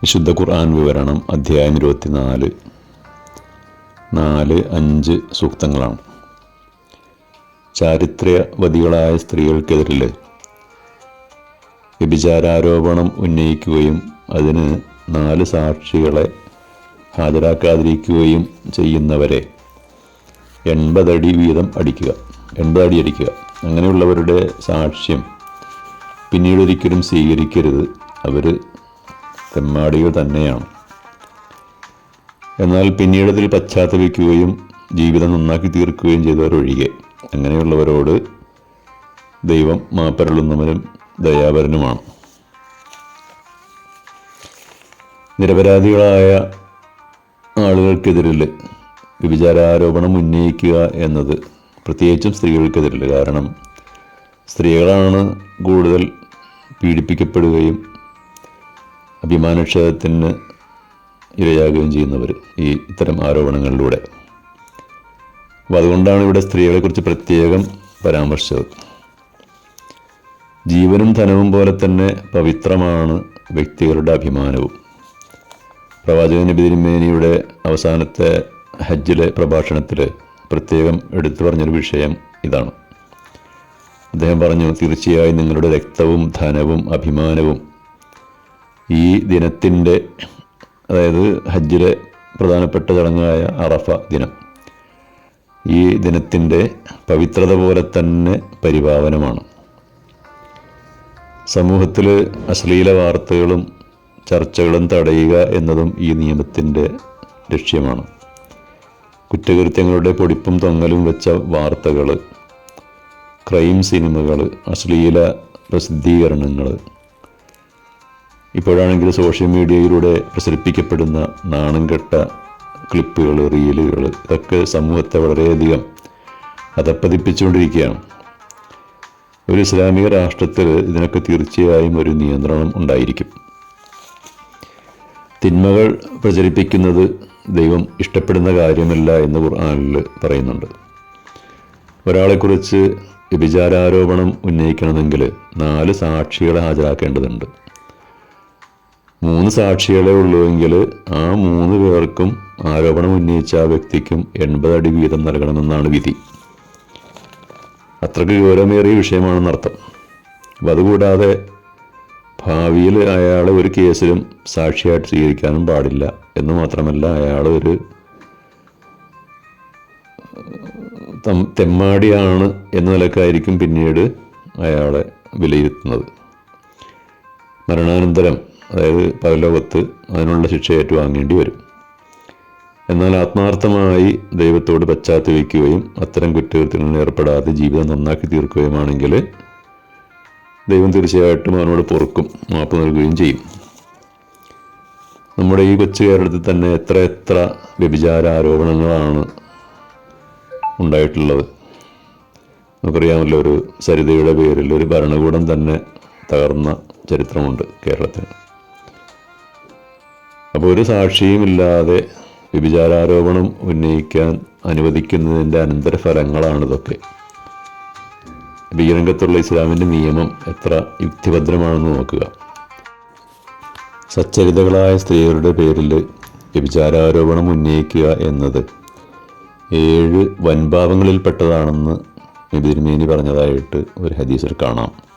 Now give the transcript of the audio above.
വിശുദ്ധ ഖുർആൻ വിവരണം അധ്യായം ഇരുപത്തിനാല്. നാല് അഞ്ച് സൂക്തങ്ങളാണ്. ചാരിത്രവതികളായ സ്ത്രീകൾക്കെതിരിൽ വ്യഭിചാരോപണം ഉന്നയിക്കുകയും അതിന് നാല് സാക്ഷികളെ ഹാജരാക്കാതിരിക്കുകയും ചെയ്യുന്നവരെ എൺപതടി വീതം അടിക്കുക എൺപതടി അടിക്കുക. അങ്ങനെയുള്ളവരുടെ സാക്ഷ്യം പിന്നീടൊരിക്കലും സ്വീകരിക്കരുത്. അവർ തെമ്മാടികൾ തന്നെയാണ്. എന്നാൽ പിന്നീട് അതിൽ പശ്ചാത്തപിക്കുകയും ജീവിതം നന്നാക്കി തീർക്കുകയും ചെയ്തവരൊഴികെ അങ്ങനെയുള്ളവരോട് ദൈവം മാപ്പരളുന്നവനും ദയാപരനുമാണ് നിരപരാധികളായ ആളുകൾക്കെതിരിൽ വ്യഭിചാരാരോപണം ഉന്നയിക്കുക എന്നത് പ്രത്യേകിച്ചും സ്ത്രീകൾക്കെതിരിൽ. കാരണം സ്ത്രീകളാണ് കൂടുതൽ പീഡിപ്പിക്കപ്പെടുകയും അഭിമാനക്ഷതത്തിന് ഇരയാകുകയും ചെയ്യുന്നവർ ഈ ഇത്തരം ആരോപണങ്ങളിലൂടെ. അപ്പോൾ അതുകൊണ്ടാണ് ഇവിടെ സ്ത്രീകളെക്കുറിച്ച് പ്രത്യേകം പരാമർശിച്ചത് ജീവനും ധനവും പോലെ തന്നെ പവിത്രമാണ് വ്യക്തികളുടെ അഭിമാനവും. പ്രവാചക നബി തിരുമേനിയുടെ അവസാനത്തെ ഹജ്ജിലെ പ്രഭാഷണത്തിൽ പ്രത്യേകം എടുത്തു പറഞ്ഞൊരു വിഷയം ഇതാണ്. അദ്ദേഹം പറഞ്ഞു തീർച്ചയായും നിങ്ങളുടെ രക്തവും ധനവും അഭിമാനവും ഈ ദിനത്തിന്റെ അതായത് ഹജ്ജിലെ പ്രധാനപ്പെട്ട ചടങ്ങായ അറഫ ദിനം. ഈ ദിനത്തിന്റെ പവിത്രത പോലെ തന്നെ പരിപാവനമാണ് സമൂഹത്തിൽ അശ്ലീല വാർത്തകളും ചർച്ചകളും തടയുക എന്നതും ഈ നിയമത്തിന്റെ ലക്ഷ്യമാണ്. കുറ്റകൃത്യങ്ങളുടെ പൊടിപ്പും തൊങ്ങലും വെച്ച വാർത്തകൾ ക്രൈം സിനിമകൾ അശ്ലീല പ്രസിദ്ധീകരണങ്ങൾ ഇപ്പോഴാണെങ്കിൽ സോഷ്യൽ മീഡിയയിലൂടെ പ്രസരിപ്പിക്കപ്പെടുന്ന നാണം കെട്ട ക്ലിപ്പുകൾ റീലുകൾ ഇതൊക്കെ സമൂഹത്തെ വളരെയധികം അതപ്പതിപ്പിച്ചുകൊണ്ടിരിക്കുകയാണ്. ഒരു ഇസ്ലാമിക രാഷ്ട്രത്തിൽ ഇതിനൊക്കെ തീർച്ചയായും ഒരു നിയന്ത്രണം ഉണ്ടായിരിക്കും. തിന്മകൾ പ്രചരിപ്പിക്കുന്നത് ദൈവം ഇഷ്ടപ്പെടുന്ന കാര്യമല്ല എന്ന് ഖുർആാനിൽ പറയുന്നുണ്ട്. ഒരാളെക്കുറിച്ച് വിചാരാരോപണം ഉന്നയിക്കണമെങ്കിൽ നാല് സാക്ഷികളെ ഹാജരാക്കേണ്ടതുണ്ട് മൂന്ന് സാക്ഷികളെ ഉള്ളുവെങ്കിൽ ആ മൂന്ന് പേർക്കും ആരോപണം ഉന്നയിച്ച ആ വ്യക്തിക്കും എൺപത് അടി വീതം നൽകണമെന്നാണ് വിധി. അത്രയ്ക്ക് ഗൗരവമേറിയ വിഷയമാണെന്നർത്ഥം അപ്പം അതുകൂടാതെ ഭാവിയിൽ അയാളെ ഒരു കേസിലും സാക്ഷിയായിട്ട് സ്വീകരിക്കാനും പാടില്ല എന്ന് മാത്രമല്ല അയാൾ ഒരു തെമ്മാടിയാണ് എന്ന നിലക്കായിരിക്കും പിന്നീട് അയാളെ വിലയിരുത്തുന്നത്. മരണാനന്തരം അതായത് പരലോകത്ത് അതിനുള്ള ശിക്ഷ ഏറ്റുവാങ്ങേണ്ടി വരും. എന്നാൽ ആത്മാർത്ഥമായി ദൈവത്തോട് പശ്ചാത്തപിക്കുകയും അത്തരം കുറ്റകൃത്യങ്ങളിൽ ഏർപ്പെടാതെ ജീവിതം നന്നാക്കി തീർക്കുകയുമാണെങ്കിൽ ദൈവം തീർച്ചയായിട്ടും അവനോട് പൊറുക്കും മാപ്പ് നൽകുകയും ചെയ്യും. നമ്മുടെ ഈ കൊച്ചു കേരളത്തിൽ തന്നെ എത്ര എത്ര വ്യഭിചാര ആരോപണങ്ങളാണ് ഉണ്ടായിട്ടുള്ളത്. നമുക്കറിയാമല്ലോ ഒരു സരിതയുടെ പേരിൽ ഒരു ഭരണകൂടം തന്നെ തകർന്ന ചരിത്രമുണ്ട് കേരളത്തിന്. അപ്പോൾ ഒരു സാക്ഷിയുമില്ലാതെ വ്യഭിചാരാരോപണം ഉന്നയിക്കാൻ അനുവദിക്കുന്നതിന്റെ അനന്തരഫലങ്ങളാണ് ഇതൊക്കെ. അപ്പോൾ ഇസ്ലാമിന്റെ നിയമം എത്ര യുക്തിഭദ്രമാണെന്ന് നോക്കുക. സച്ചരിതകളായ സ്ത്രീകളുടെ പേരിൽ വ്യഭിചാരാരോപണം ഉന്നയിക്കുക എന്നത് ഏഴ് വൻപാപങ്ങളിൽപ്പെട്ടതാണെന്ന് നബി തിരുമേനി പറഞ്ഞതായിട്ട് ഒരു ഹദീസിൽ കാണാം.